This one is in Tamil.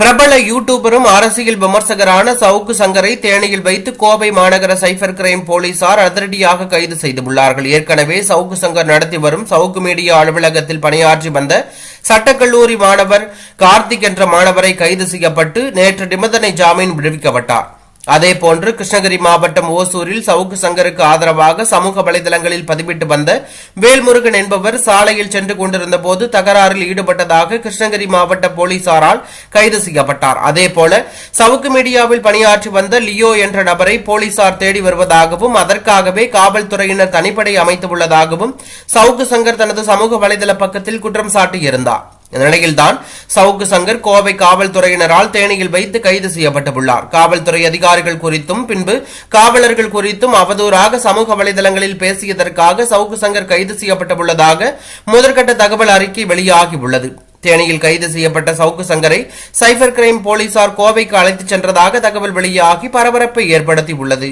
பிரபல யூடியூபரும் அரசியல் விமர்சகரான சவுக்கு சங்கரை தேனியில் வைத்து கோவை மாநகர சைபர் கிரைம் போலீசார் அதிரடியாக கைது செய்துள்ளார்கள். ஏற்கனவே சவுக்கு சங்கர் நடத்தி வரும் சவுக்கு மீடியா அலுவலகத்தில் பணியாற்றி வந்த சட்டக்கல்லூரி மாணவர் கார்த்திக் என்ற மாணவரை கைது செய்யப்பட்டு நேற்று நிபந்தனை ஜாமீன் விடுவிக்கப்பட்டார். அதேபோன்று கிருஷ்ணகிரி மாவட்டம் ஓசூரில் சவுக்கு சங்கருக்கு ஆதரவாக சமூக வலைதளங்களில் பதிவிட்டு வந்த வேல்முருகன் என்பவர் சாலையில் சென்று கொண்டிருந்த போது தகராறில் ஈடுபட்டதாக கிருஷ்ணகிரி மாவட்ட போலீசாரால் கைது செய்யப்பட்டார். அதேபோல சவுக்கு மீடியாவில் பணியாற்றி வந்த லியோ என்ற நபரை போலீசார் தேடி வருவதாகவும் அதற்காகவே காவல்துறையினர் தனிப்படை அமைத்துள்ளதாகவும் சவுக்கு சங்கர் தனது சமூக வலைதள பக்கத்தில் குற்றம் சாட்டியிருந்தார். இந்த நிலையில்தான் சவுக்கு சங்கர் கோவை காவல்துறையினரால் தேனியில் வைத்து கைது செய்யப்பட்டுள்ளார். காவல்துறை அதிகாரிகள் குறித்தும் பின்பு காவலர்கள் குறித்தும் அவதூறாக சமூக வலைதளங்களில் பேசியதற்காக சவுக்கு சங்கர் கைது செய்யப்பட்டுள்ளதாக முதற்கட்ட தகவல் அறிக்கை வெளியாகியுள்ளது. தேனியில் கைது செய்யப்பட்ட சவுக்கு சங்கரை சைபர் கிரைம் போலீசார் கோவைக்கு அழைத்துச் சென்றதாக தகவல் வெளியாகி பரபரப்பை ஏற்படுத்தியுள்ளது.